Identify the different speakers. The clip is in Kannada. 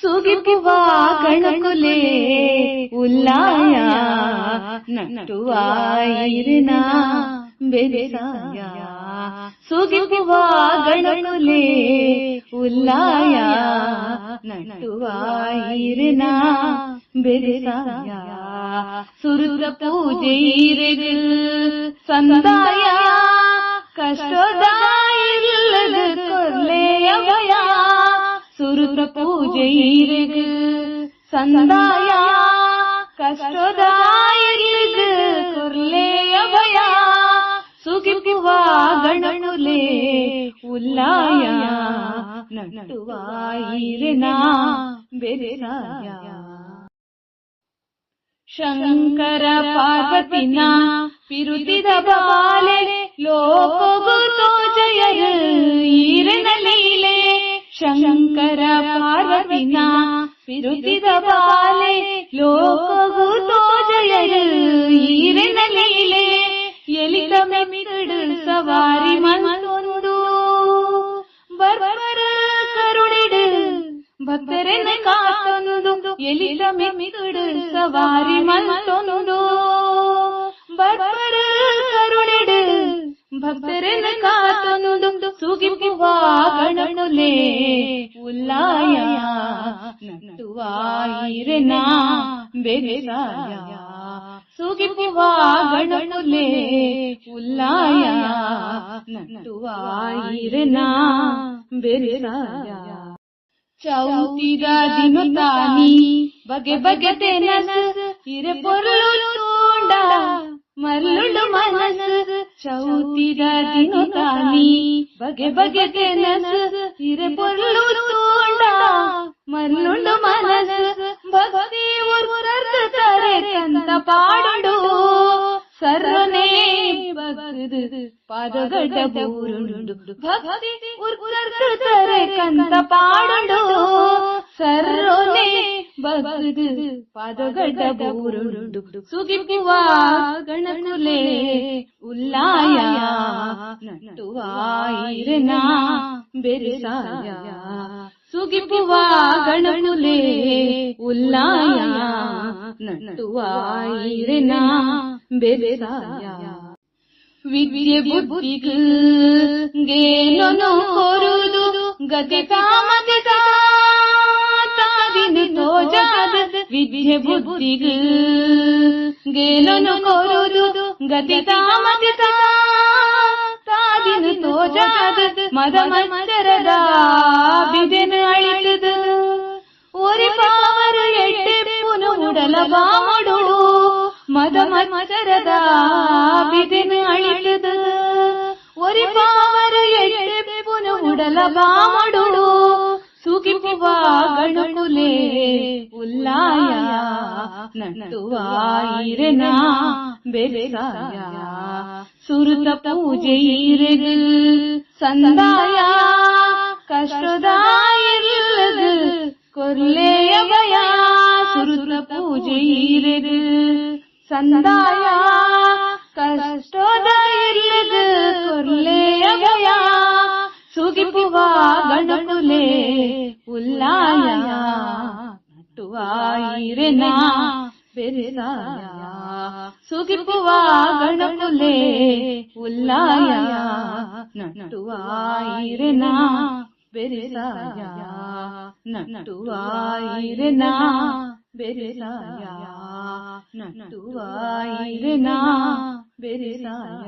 Speaker 1: ಸುಗಿಪುವ ಗಣಕುಲೆ ಉಲ್ಲಾಯ ನಟುವಾಯಿರಿನ ಬೆರೆಸಾಯ ಸುಗಿಪುವ ಗಣಕುಲೆ ಉಲ್ಲಾಯ ನಟುವಾಯಿರಿನ ಬೆರೆಸಾಯ ಸುರುದ ಪೂಜೆ ಇರೆಗಳು ಸಂದಾಯ ಕಷ್ಟದಾಯಿಲ್ಲದ പൂജയിലേക്ക് സന്തായ കഷ്ടദായരിലേക്ക് കുർലേയഭയ സുഖിക്കുവാകണുലേ ഉല്ലായ നട്ടുവായിരനാ ബെരനായ ശങ്കര പാർവതിന പിരുതിത ബാലെ ലോകോഗുതോ ജയര് ഈരനലീലേ ಬಾಲೆ ಲೋಕಗುತೋ ಜಯ ಈರನ ಲೀಲೆ ಶಂಕರ ಪಾರ್ವತಿನ ಪಿರುತಿದ ಬಾಲೆ ಲೋಕಗುತೋ ಜಯ ಈರನ ಲೀಲೆ ಎಲಿತ ಮೆಮಿಗಡು ಸವಾರಿ ಮನೊಂದು ಬರ್ಬರ ಕರುಣಿಡು ಭಕ್ತರನ್ನ ಕಾತೊಂದು ಎಲಿತ ಮೆಮಿಗಡು ಸವಾರಿ ಮನೊಂದು ಬರ್ಬರ ಕರುಣಿಡು ಭಕ್ತರನ್ನ ಕಾತೊಂದು ಸುಗಿಪುವ ಗಣನುಲೆ ಉಲ್ಲಾಯ ನಟುವಾಯಿರೆನ ಬೆರೆಸಾಯ ಸುಗಿಪುವ ಗಣನುಲೆ ಉಲ್ಲಾಯ ನಟುವಾಯಿರೆನ ಬೆರೆಸಾಯ ಚೌತಿದ ದಿನ ತಾನಿ ಬಗೆ ಬಗೆ ನಸು ಇರೆ ಪೊರ್ಲು ತೋಂಡ ಮರ್ಲುಂಡು ಮನಸ್ಸು ಚೌತಿದ ದಿನ ತಾನಿ ಬಗೆ ಬಗೆತೆ ನಸು ಇರೆ ಪೊರ್ಲು ತೋಂಡ ಮರ್ಲುಂಡು ಮನಸ್ಸು ಭಕ್ತಿ ಉರ್ವರ್ದು ತರೆ ಕಂದ ಪಾಡು ಸರ್ವನೇ ಭಗದು ಪಾದಗಡ್ಡ ಬೂರುಂಡು ಭಕ್ತಿ ಉರ್ವರ್ದು ತರೆ ಕಂದ ಪಾಡು ಸರ್ವನೇ ಭಗದು ಪಾದಗಡ್ಡ ಬೂರುಂಡು. ಸುಗಿಪುವ ಗಣಕುಲೆ ಉಲ್ಲಾಯ ನಟುವಾಯಿರನ ಬೆರೆಸಾಯ. ಸುಗಿಪುವ ಗಣಕುಲೆ ಉಲ್ಲಾಯ ನಟುವಾಯಿರನ ಬೆರೆಸಾಯ. ವಿದ್ಯೆ ಬುದ್ಧಿಗೆ ಗೇನೊನು ಕೊರುದು, ಗತಿ ತಾಮತಿ ತೋಜಾದ ವಿದ್ಯೆ ಬುದ್ಧಿಗ. ಗೇಲನು ಕೊರುದು ಗತಿ ತಾಮತಿ ತಾದಿನ ತೋಜಾದ ಮದ ಮತ್ಸರದ ಬಿದೆನ ಅಳಿತದು. ಒರಿ ಪಾವರ ಎಟ್ಟೆ ಪುನ ಉಡಲ ಬಾಮಡು ಮದ ಮತ್ಸರದ ಬಿದೆನ ಅಳಿತದು. ಒರಿ ಪಾವರ ಎಟ್ಟೆ ಪುನ ಉಡಲ ಬಾಮಡು സുഖിപ്പുവാകണുകുലേ ഉല്ലായ നട്ടുവായിരന ബെസായ സുരുത പൂജയിരകൾ സന്തായ കഷ്ടതായിരത് കൊല്ലേയ സുരുത പൂജയിരകൾ സന്തായ ಗಣಕುಲೆ ಉಲ್ಲಾಯ ನಟುವಾಯಿರೆನ ಬೆರೆಸಾಯ ಸುಗಿಪುವ ಗಣಕುಲೆ ಉಲ್ಲಾಯ ನಟುವಾಯಿರೆನ ಬೆರೆಸಾಯ ನಟುವಾಯಿರೆನ ಬೆರೆಸಾಯ ನಟುವಾಯಿರೆನ ಬೆರೆಸಾಯ